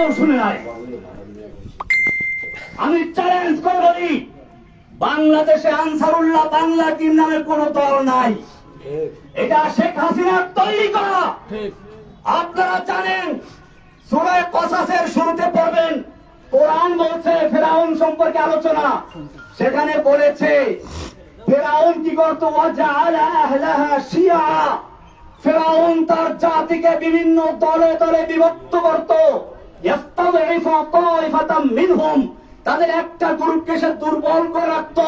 কেউ শুনে নাই। আমি চ্যালেঞ্জ করে বলি বাংলাদেশে আনসারুল্লাহ বাংলা টিম নামে কোন দল নাই। এটা শেখ হাসিনার তৈরি করা। আপনারা জানেন সুরায় কসাসের শুরুতে পড়বেন কোরআন বলছে ফেরাউন সম্পর্কে আলোচনা। সেখানে বলেছে ফেরাউন কি করতো? ফেরাউন তার জাতিকে বিভিন্ন দলে দলে বিভক্ত করত। তাদের একটা গ্রুপকে সে দুর্বল করে রাখতো।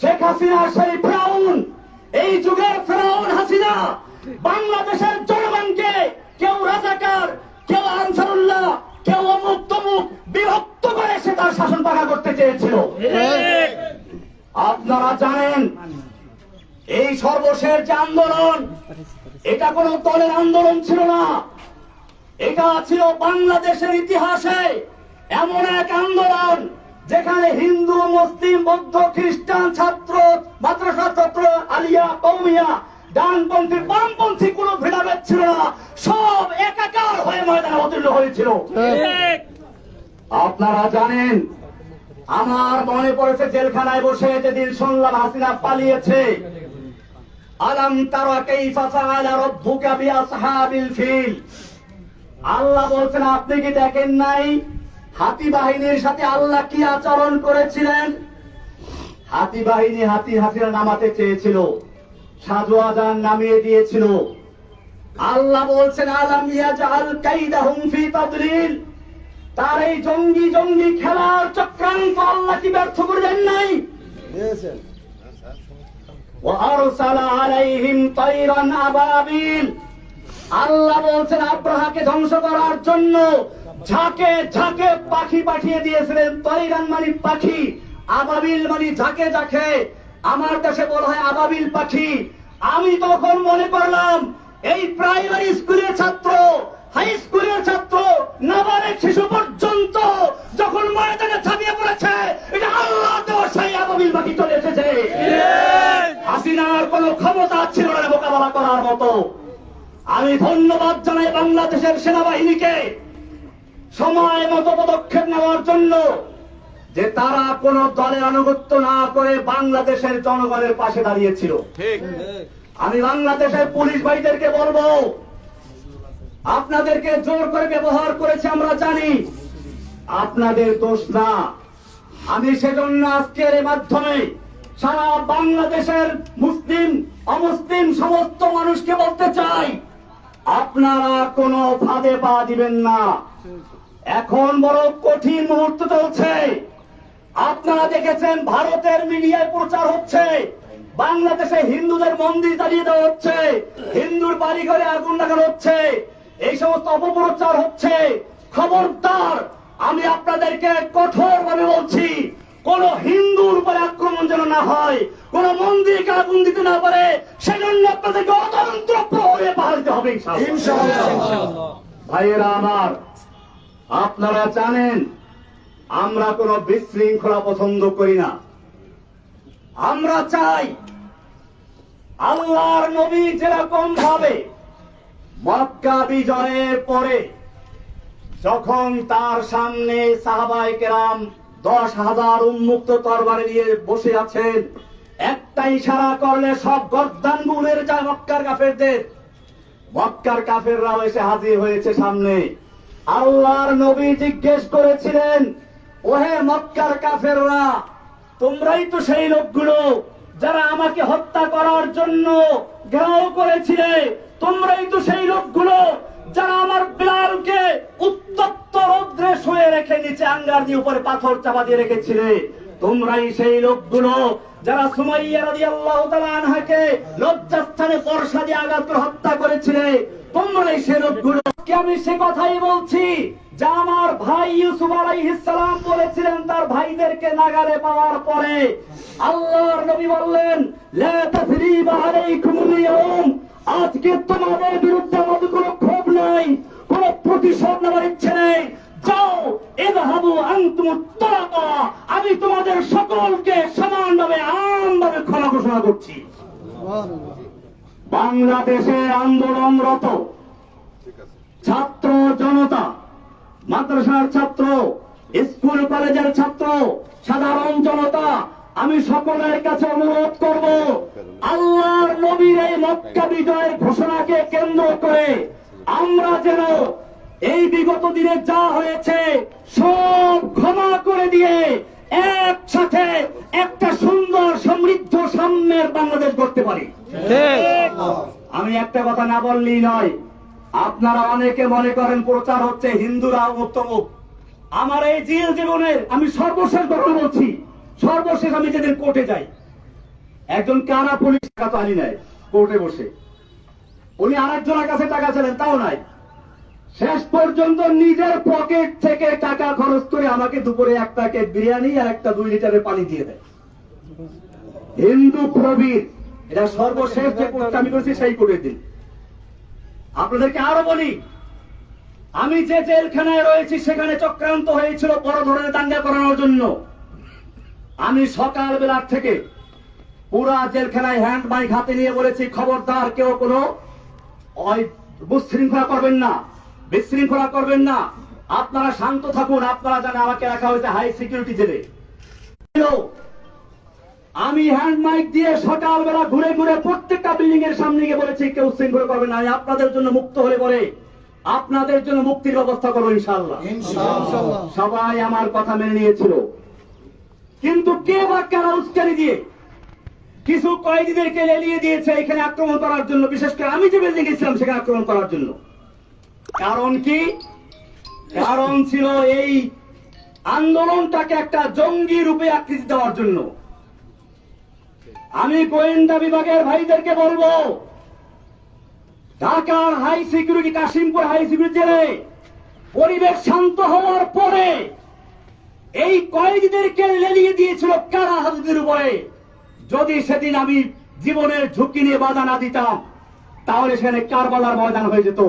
শেখ হাসিনা সেই ফেরাউন। এই যুগের ফেরাউন হাসিনা বাংলাদেশের জনগণকে কেউ রাজাকার, কেউ আনসারুল্লাহ, কেউ অমুক তমুক বিভক্ত করে সে তার শাসন পাকা করতে চেয়েছিল। আপনারা জানেন, এই সর্বশেষ যে আন্দোলন, এটা কোন দলের আন্দোলন ছিল না। এটা ছিল বাংলাদেশের ইতিহাসে এমন এক আন্দোলন যেখানে হিন্দু, মুসলিম, বৌদ্ধ, খ্রিস্টান, ছাত্র, মাদ্রাসা ছাত্র, আলিয়া কৌমিয়া ডানপন্থী, বামপন্থী কোন ভেদাভেদ ছিল না। সব একাকার হয়ে ময়দানে অতুল্য হয়েছিল। আপনারা জানেন, আমার মনে পড়েছে জেলখানায় বসে যেদিন শুনলাম হাসিনা পালিয়েছে। আলাম তারা কাইফা ফাআলা রাব্বুকা বিআসহাবিল ফিল। আল্লাহ বলছেন আপনি কি দেখেন নাই হাতি বাহিনীর সাথে আল্লাহ কি আচরণ করেছিলেন হাতি বাহিনী হাতি হাতিরা নামাতে চেয়েছিল সাজু আজান নামিয়ে দিয়েছিল আল্লাহ বলছেন আলাম ইয়াজআল কাইদাহুম ফি তাদলিল তার এই জঙ্গি জঙ্গি খেলার চক্রান্ত আল্লাহ কি ব্যর্থ করে দেন নাই وأرسل عليهم طيرا أبابيل আল্লাহ বলছেন আব্রাহাকে ধ্বংস করার জন্য ঝাঁকে ঝাঁকে পাখি পাঠিয়ে দিয়েছিলেন। তৈরান মানে পাখি আবাবিল মানে ঝাঁকে ঝাঁকে। আমার দেশে বলা হয় আবাবিল পাখি। আমি তখন মনে করলাম এই প্রাইমারি স্কুলের ছাত্র হাই স্কুলের ছাত্র নাবালেক শিশু পর্যন্ত যখন ময়দানে ছাপিয়ে পড়েছে এটা আল্লাহ তো সেই আবাবিল পাখি চলে এসেছে। হাসিনার কোনো ক্ষমতা ছিল না মোকাবেলা করার মতো। আমি ধন্যবাদ জানাই বাংলাদেশের সেনাবাহিনীকে সময় মতো পদক্ষেপ নেওয়ার জন্য যে তারা কোন দলের আনুগত্য না করে বাংলাদেশের জনগণের পাশে দাঁড়িয়েছিল। আমি বাংলাদেশের পুলিশ ভাইদেরকে বলব আপনাদেরকে জোর করে ব্যবহার করেছে আমরা জানি আপনাদের দোষ না। আমি সেজন্য আজকের মাধ্যমে সারা বাংলাদেশের মুসলিম অমুসলিম সমস্ত মানুষকে বলতে চাই আপনারা কোনো ফাঁদে পা দিবেন না। এখন বড় কঠিন মুহূর্ত চলছে। আপনারা দেখেছেন ভারতের মিডিয়ায় প্রচার হচ্ছে। বাংলাদেশে হিন্দুদের মন্দির দাঁড়িয়ে দেওয়া হচ্ছে। হিন্দুর বাড়ি ঘরে আগুন লাগানো হচ্ছে। এই সমস্ত অপপ্রচার হচ্ছে। খবরদার, আমি আপনাদেরকে কঠোর ভাবে বলছি কোন হিন্দুর উপরে আক্রমণ যেন না হয় কোন মন্দিরকে আগুন দিতে না পারে সেজন্য আপনাদেরকে অতন্ত্র প্রহরে পাহাড়তে হবে ভাইয়েরা আমার আপনারা জানেন আমরা কোন বিশৃঙ্খলা পছন্দ করি না। আমরা চাই আল্লাহর নবী যেরকম ভাবে মক্কা বিজয়ের পরে যখন তার সামনে সাহাবাই কেরাম দশ হাজার উন্মুক্ত তরবারি নিয়ে বসে আছেন। একটা ইশারা করলে সব গর্দান গুলের যায় মক্কার কাফেরদের। মক্কার কাফেররাও এসে হাজির হয়েছে সামনে। আল্লাহর নবী জিজ্ঞেস করেছিলেন, ওহে মক্কার কাফেররা, তোমরাই তো সেই লোকগুলো যারা আমাকে হত্যা করার জন্য ঘেরাও করেছিলে। তোমরাই তো সেই লোকগুলো যারা আমার বিলালকে উত্তপ্ত রৌদ্রে শুয়ে রেখে নিচে আঙ্গার দিয়ে উপরে পাথর চাপা দিয়ে রেখেছিলে, তোমরাই সেই লোকগুলো যারা সুমাইয়া রাদিয়াল্লাহু তাআলা আনহাকে লজ্জাস্থানে বর্ষা দিয়ে আঘাত হত্যা করেছিলে, তোমরাই সেই লোকগুলো। আমি সে কথাই বলছি, যা আমার ভাই ইউসুফ আলাইহিস বলেছিলেন তার ভাইদেরকে নাগালে পাওয়ার পরে। আল্লাহর নবী বললেন, লা তাসরিবা আলাইকুমুল ইয়াউম। আজকে তোমাদের বিরুদ্ধে আমাদের কোনো ক্ষোভ নাই, কোনো প্রতিশোধ নেওয়ার ইচ্ছে নেই। যাও এদহাবু আনতুম তারাকা আমি তোমাদের সকলকে সমানভাবে আমভাবে ক্ষমা ঘোষণা করছি। বাংলাদেশে আন্দোলনরত ছাত্র জনতা, মাদ্রাসার ছাত্র, স্কুল কলেজের ছাত্র, সাধারণ জনতা আমি সকলের কাছে অনুরোধ করব, আল্লাহর নবীর এই মক্কা বিজয়ের ঘোষণাকে কেন্দ্র করে আমরা যেন এই বিগত দিনে যা হয়েছে সব ক্ষমা করে দিয়ে একসাথে একটা সুন্দর সমৃদ্ধ সাম্যের বাংলাদেশ করতে পারি। আমি একটা কথা না বললেই নয়, আপনারা অনেকে মনে করেন প্রচার হচ্ছে হিন্দুরা উত্তম আমার এই জেল জীবনের আমি সর্বশেষ কথা বলছি। সর্বশেষ আমি যেদিন কোর্টে যাই, একজন কারা পুলিশ টাকা তো আনি নাই, কোর্টে বসে। উনি আরেকজনের কাছে টাকা ছিলেন, তাও নাই। শেষ পর্যন্ত নিজের পকেট থেকে টাকা খরচ করে আমাকে দুপুরে এক প্যাকেট বিরিয়ানি আর একটা দুই লিটারের পানি দিয়ে দেয়। হিন্দু প্রবীর, এটা সর্বশেষ যে কোর্টটা আমি করেছি সেই কোর্টের দিন। আপনাদেরকে আরও বলি, আমি যে জেলখানায় রয়েছি, সেখানে চক্রান্ত হয়েছিল বড় ধরনের দাঙ্গা করানোর জন্য। আমি সকালবেলা থেকে পুরা জেলখানায় হ্যান্ড মাইক হাতে নিয়ে বলেছি খবরদার কেউ কোনো বিশৃঙ্খলা করবেন না বিশৃঙ্খলা করবেন না। আপনারা শান্ত থাকুন আপনারা জানেন আমাকে রাখা হয়েছে হাই সিকিউরিটি জেলে। আমি হ্যান্ড মাইক দিয়ে সকালবেলা ঘুরে ঘুরে প্রত্যেকটা বিল্ডিং এর সামনে গিয়ে বলেছি কেউ শৃঙ্খলা করবে না। আমি আপনাদের জন্য মুক্ত হলে পরে আপনাদের জন্য মুক্তির ব্যবস্থা করব ইনশাল্লাহ সবাই আমার কথা মেনে নিয়েছিল। কিন্তু কে বা কারা উস্কানি দিয়ে কিছু কয়েদিদেরকে লেলিয়ে দিয়েছে এখানে আক্রমণ করার জন্য? বিশেষ করে আমি যে বিল্ডিং গেছিলাম সেখানে আক্রমণ করার জন্য। কারণ কি? কারণ ছিল এই আন্দোলনটাকে একটা জঙ্গি রূপে আকৃতি দেওয়ার জন্য। আমি গোয়েন্দা বিভাগের ভাইদেরকে বলব, ঢাকার high security Kashimpur high security জেলে পরিবেশ শান্ত হওয়ার পরে এই কয়েদিদেরকে লেলিয়ে দিয়েছিল কারা হাজুদের উপরে? যদি সেদিন আমি জীবনের ঝুঁকি নিয়ে বাধা না দিতাম, তাহলে সেখানে কারবালার ময়দান হয়ে যেত।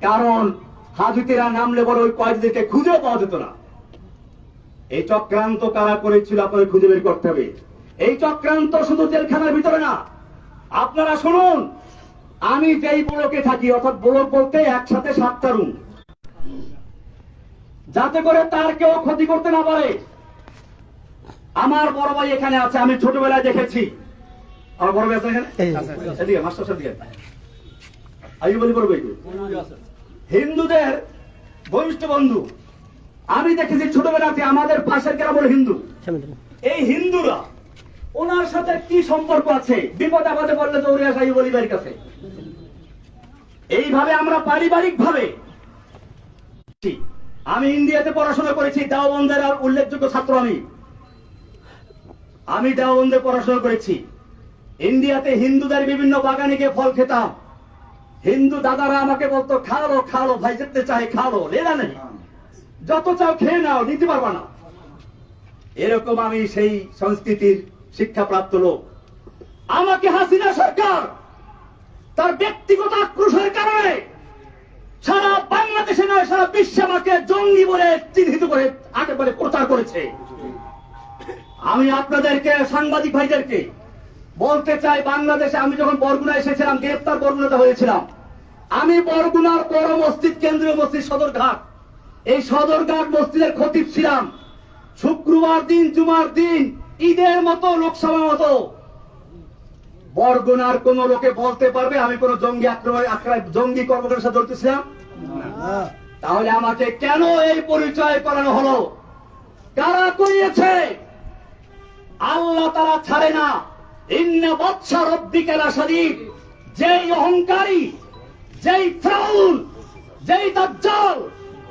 কারণ হাজুতেরা নামলে বড় ওই কয়েদিদেরকে খুঁজে পাওয়া যেত না। এই চক্রান্ত কারা করেছিল আপনাদের খুঁজে বের করতে হবে। এই চক্রান্ত শুধু জেলখানার ভিতরে না। আপনারা শুনুন, আমি যেই ব্লকে থাকি, অর্থাৎ ব্লক বলতে একসাথে সাতটা রুম যাতে করে তার কেউ ক্ষতি করতে না পারে। আমার বড় ভাই এখানে আছে আমি ছোটবেলায় দেখেছি। আমার বড় ভাই আছে এখানে? মাস্টার সাহেব বলি বড় ভাই হিন্দুদের বরিষ্ঠ বন্ধু। আমি দেখেছি ছোটবেলাতে আমাদের পাশের গ্রাম হলো হিন্দু এই হিন্দুরা ওনার সাথে কি সম্পর্ক আছে? বিপদ আপদে পড়লে দৌড়ে আসা এই বলিবার কাছে। এইভাবে আমরা পারিবারিক ভাবে আমি ইন্ডিয়াতে পড়াশোনা করেছি, দেওবন্দের আর উল্লেখযোগ্য ছাত্র আমি। আমি দেওবন্দে পড়াশোনা করেছি। ইন্ডিয়াতে হিন্দুদের বিভিন্ন বাগানে গিয়ে ফল খেতাম। হিন্দু দাদারা আমাকে বলতো খাওয়ালো খাওয়ালো ভাই, যেতে চাই খাওয়ালো লেলা নেই। যত চাও খেয়ে নাও, নিতে পারবা না। এরকম আমি সেই সংস্কৃতির শিক্ষাপ্রাপ্ত লোক। আমাকে হাসিনা সরকার তার ব্যক্তিগত আক্রোশের কারণে সারা বাংলাদেশে নয়, সারা বিশ্বে আমাকে জঙ্গি বলে চিহ্নিত করে একেবারে প্রচার করেছে। আমি আপনাদেরকে, সাংবাদিক ভাইদেরকে বলতে চাই, বাংলাদেশে আমি যখন বরগুনা এসেছিলাম, গ্রেপ্তার বরগুনাতে হয়েছিলাম, আমি বরগুনার বড় মসজিদ, কেন্দ্রীয় মসজিদ সদরঘাট। এই সদরঘাট মসজিদের খতিব ছিলাম। শুক্রবার দিন, জুমার দিন, ঈদের মতো লোকসভা মতো বরগুনার কোন লোকে বলতে পারবে, আমি কোন জঙ্গি আক্রমণ জঙ্গি কর্মকারের সাথে জড়িত ছিলাম? তাহলে আমাকে কেন এই পরিচয় করানো হলো? কারা করিয়েছে? আল্লাহ তারা ছাড়ে না। ইন্না বৎসা রব্বিকালা শরীফ যেই অহংকারী, যেই ফ্রাউন, যেই দাজ্জাল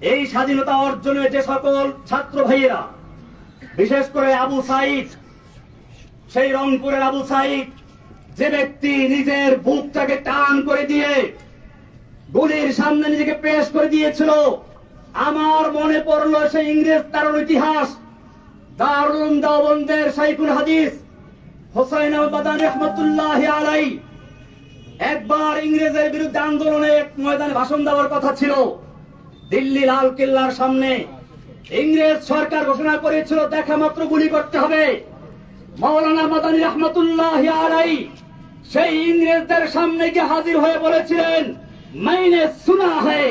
এই স্বাধীনতা অর্জনে যে সকল ছাত্র ভাইয়েরা, বিশেষ করে আবু সাইদ, সেই রংপুরের আবু সাইদ, যে ব্যক্তি নিজের বুকটাকে টান করে দিয়ে গুলির সামনে নিজেকে পেশ করে দিয়েছিল, আমার মনে পড়ল সেই ইংরেজ তার ইতিহাস দারুল দাওবন্দের সাইফুল হাদিস, হোসাইন আহমদান রহমতুল্লাহ আলাই একবার ইংরেজের বিরুদ্ধে আন্দোলনে এক ময়দানে ভাষণ দেওয়ার কথা ছিল। দিল্লি লাল কেল্লার সামনে ইংরেজ সরকার ঘোষণা করেছিল দেখা মাত্র গুলি করতে হবে মাওলানা মাদানী রহমতুল্লাহ আলাই সেই ইংরেজদের সামনে গিয়ে হাজির হয়ে বলেছিলেন मैंने सुना है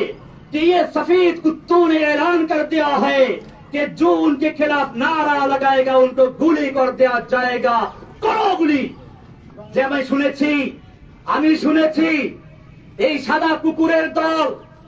कि ये सफेद कुत्तों ने ऐलान कर दिया है कि जो उनके खिलाफ नारा लगाएगा उनको गुली कर दिया जाएगा करो गुली যে আমি শুনেছি আমি শুনেছি এই সাদা কুকুরের দল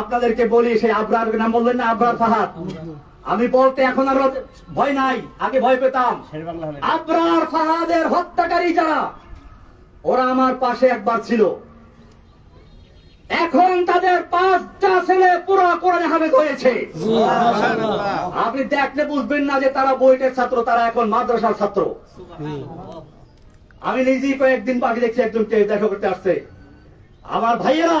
আপনাদেরকে বলি, সেই আবরার নাম বললেন না আবরার ফাহাদ? আমি বলতে এখন আর ভয় নাই, আগে ভয় পেতাম। আবরার ফাহাদের হত্যাকারী যারা, ওরা আমার পাশে একবার ছিল। এখন তাদের পাঁচটা ছেলে পুরো কোরআনে হাফেজ হয়েছে। আপনি দেখলে বুঝবেন না যে তারা বইটের ছাত্র, তারা এখন মাদ্রাসার ছাত্র। আমি নিজেই কয়েকদিন বাকি দেখছি একজনকে দেখা করতে আসছে। আমার ভাইয়েরা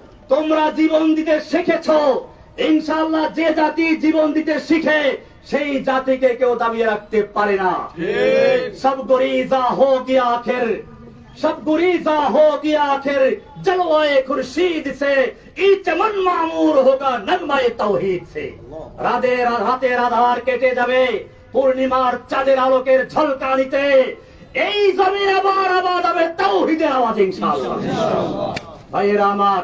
তোমরা জীবন দিতে শিখেছ। ইনশাল্লাহ যে জাতি জীবন দিতে শিখে সেই জাতিকে কেউ দাবিয়ে রাখতে পারে না। সব গরিজা হো গিয়া আখের সব গুরিজা হো গিয়া আখের খুরশিদ সে চমন মামুর তৌহিদ সে। রাধে রাতের রাধার কেটে যাবে পূর্ণিমার চাঁদের আলোকের ঝলকানিতে। এই জমিন আবার আবার হবে তৌহিদের আওয়াজ ইনশাআল্লাহ। ভাইয়েরা আমার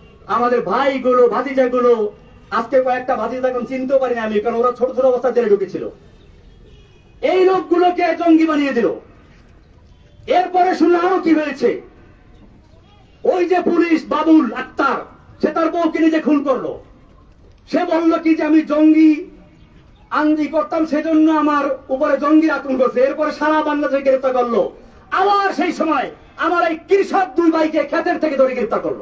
আমাদের ভাইগুলো, ভাতিজাগুলো, আজকে কয়েকটা ভাতিজা এখন চিনতেও পারি আমি, কারণ ওরা ছোট ছোট অবস্থা জেলে ঢুকেছিল। এই লোকগুলোকে জঙ্গি বানিয়ে দিল। এরপরে শুনলাম আরও কি হয়েছে। ওই যে পুলিশ বাবুল আক্তার, সে তার বউকে নিজে খুন করল। সে বলল কি যে আমি জঙ্গি আন্দি করতাম, সেজন্য আমার উপরে জঙ্গি আক্রমণ করছে। এরপরে সারা বাংলাদেশে গ্রেপ্তার করল। আবার সেই সময় আমার এই কৃষক দুই ভাইকে ক্ষেতের থেকে ধরে গ্রেপ্তার করল।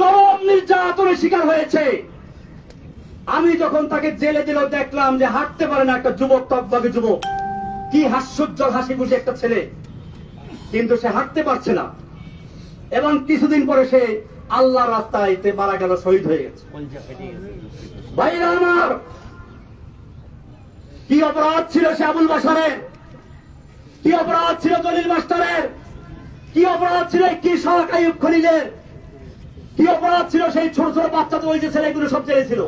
চরম নির্যাতনের শিকার হয়েছে। আমি যখন তাকে জেলে দিল দেখলাম যে হাঁটতে পারে না একটা যুবক তকবাকে যুবক। কি হাস্যজ্জ্বল হাসি খুশি একটা ছেলে। কিন্তু সে হাঁটতে পারছে না। এবং কিছুদিন পরে সে আল্লাহ রাস্তায় মারা গেল, শহীদ হয়ে গেছে। ভাইরা আমার, কি অপরাধ ছিল সে আবুল বাসারের? কি অপরাধ ছিল দলিল মাস্টারের? কি অপরাধ ছিল কি আইয়ুব খলিলের? কি অপরাধ ছিল সেই ছোট ছোট বাচ্চা তো ওই যে ছেলেগুলো সব জেলে ছিল?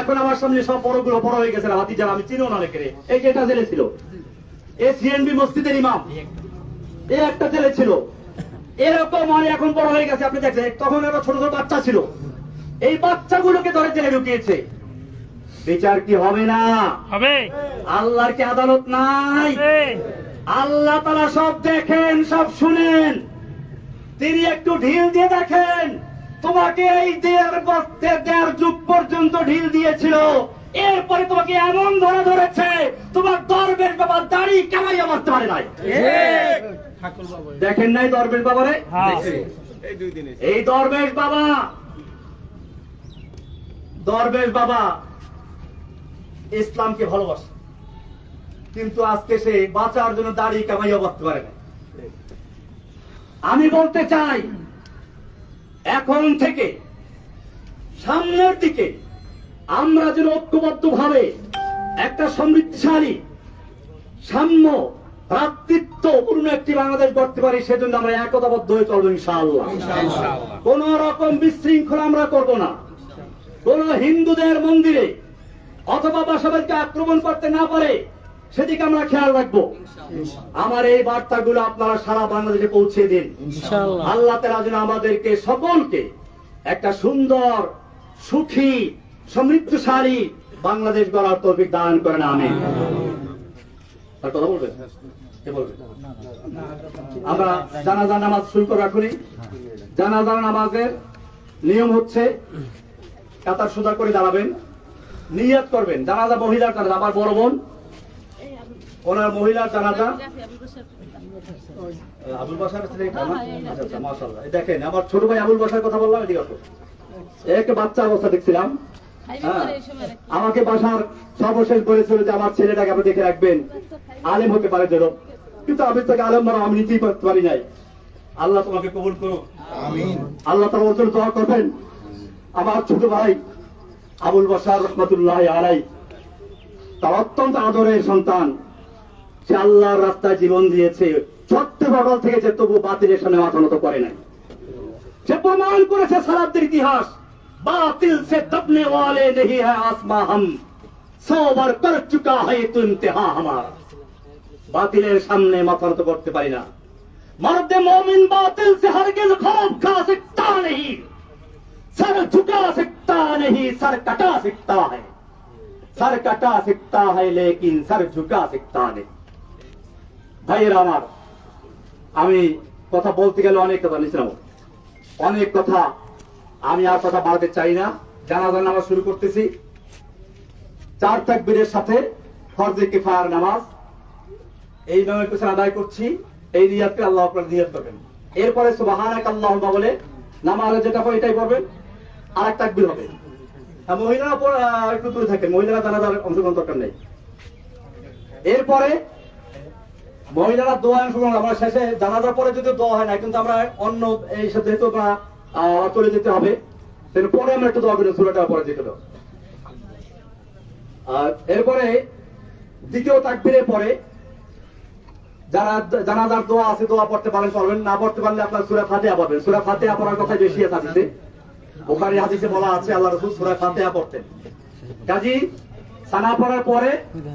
এখন আমার সামনে সব বড়গুলো বড় হয়ে গেছে হাতি যারা আমি চিনিও না রেখে এই যে এটা জেলে ছিল। এ সিএনবি মসজিদের ইমাম। এ একটা জেলে ছিল। এরকম মানে এখন বড় হয়ে গেছে আপনি দেখছেন তখন একটা ছোট ছোট বাচ্চা ছিল। এই বাচ্চাগুলোকে ধরে জেলে ঢুকিয়েছে। বিচার কি হবে না? হবে। আল্লাহর কি আদালত নাই? আল্লাহ তারা সব দেখেন সব শুনেন। তিনি একটু ঢিল দিয়ে দেখেন। তোমাকে এই দেড় বছ- দেড় যুগ পর্যন্ত ঢিল দিয়েছিল। এরপরে তোমাকে এমন ধরে ধরেছে তোমার দরবের বাবা দাড়ি কামাইয়া মারতে পারে নাই। দেখেন নাই দরবেশ বাবারে? হ্যাঁ। এই দরবেশ বাবা দরবেশ বাবা ইসলামকে ভালোবাসে। কিন্তু আজকে সে বাঁচার জন্য দাড়ি কামাইয়া বাঁচতে পারে না আমি বলতে চাই এখন থেকে সামনের দিকে আমরা যেন ঐক্যবদ্ধ ভাবে একটা সমৃদ্ধশালী সাম্য ভ্রাতৃত্বপূর্ণ একটি বাংলাদেশ গড়তে পারি সেজন্য আমরা একতাবদ্ধ হয়ে চলবো ইনশাআল্লাহ। কোন রকম বিশৃঙ্খলা আমরা করব না। কোন হিন্দুদের মন্দিরে অথবা বাসাবাড়িকে আক্রমণ করতে না পারে সেদিকে আমরা খেয়াল রাখব। আমার এই বার্তাগুলো আপনারা সারা বাংলাদেশে পৌঁছে দিন। আল্লাহ তালা যেন আমাদেরকে সকলকে একটা সুন্দর সুখী সমৃদ্ধশালী বাংলাদেশ গড়ার তৌফিক দান করেন আমি আর কথা বলবেন? কে আমরা জানাজা নামাজ শুরু করে রাখুনি। জানাজা নামাজের নিয়ম হচ্ছে কাতার সোজা করে দাঁড়াবেন নিয়াত করবেন। জানাজা মহিলার জানাজা আমার বড় বোন। ওনার মহিলার জানাজা আবুল বাসার ছেলে এটা না? আচ্ছা, আচ্ছা, দেখেন আমার ছোট ভাই আবুল বাসার কথা বললাম এদিকে। এক বাচ্চা অবস্থা দেখছিলাম। হ্যাঁ, আমাকে বাসার সর্বশেষ বলেছিল যে আমার ছেলেটাকে আপনি দেখে রাখবেন। আলেম হতে পারে যেন। কিন্তু আমি তাকে আলেম বানাবো আমি নিতেই পারতে পারি নাই। আল্লাহ তোমাকে কবুল করুন আল্লাহ তার ওজন দোয়া করবেন। আমার ছোট ভাই আবুল বাসার রহমতুল্লাহ আলাই তার অত্যন্ত আদরের সন্তান। সে আল্লাহর রাস্তায় জীবন দিয়েছে ছোট্ট বগল থেকে যে তবু বাতিলের সামনে মাথা নত করে নাই সে প্রমাণ করেছে সারাদের ইতিহাস বাতিল সে দবনে वाले नहीं है आसमां हम सौ बार कर चुका है तो इम्तिहा हमारा বাতিলের সামনে মাথা নত করতে পারি না मर्द मोमिन बातिल से हरगिज खौफ खा सकता नहीं सर झुका सकता नहीं सर कटा सकता है सर कटा सकता है लेकिन सर झुका सकता नहीं ভাইয়েরা আমার, আমি কথা বলতে গেলে অনেক কথা নিছিলাম অনেক কথা আমি আর কথা বাড়াতে চাই না। জানাজার নামাজ শুরু করতেছি। চার তাকবীরের সাথে ফরজে কিফায়ার নামাজ। এই নামের পেছনে আদায় করছি। এই নিয়াতকে আল্লাহ আপনার নিয়াত করবেন। এরপরে সুবাহানাক আল্লাহুম্মা বলে, নামাজে যেটা হয় এটাই করবেন আর এক তাকবীর হবে। আর মহিলারা একটু দূরে থাকেন। মহিলারা জানাজার অংশগ্রহণ দরকার নেই। এরপরে মহিলারা দোয়া অংশগ্রহণ আমরা শেষে জানাজার পরে যদি দোয়া হয় না কিন্তু আমরা অন্য এই সাথে যেহেতু আমরা চলে যেতে হবে পরে আমরা একটু দোয়া করি, সুরাটা পরে দাও আর এরপরে দ্বিতীয় তাকবীরের পরে যারা জানাজার দোয়া আছে, দোয়া পড়তে পারেন পড়বেন না পড়তে পারলে আপনার সুরা ফাতেহা পড়বেন। সুরা ফাতেহা পড়ার কথা বেশি আছে বুখারী হাদিসে বলা আছে, আল্লাহ রাসূল সূরা ফাতিহা পড়তেন। কাজী সানা পড়ার পরে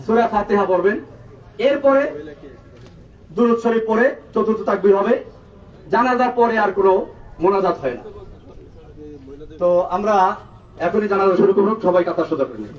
সূরা ফাতিহা পড়বেন। এরপরে দুরুদ শরীফ পরে চতুর্থ তাকবির হবে। জানাজার পরে আর কোনো মোনাজাত হয় না। তো আমরা এখনই জানাজা শুরু করব সবাই কাতার সোজা করে নিন।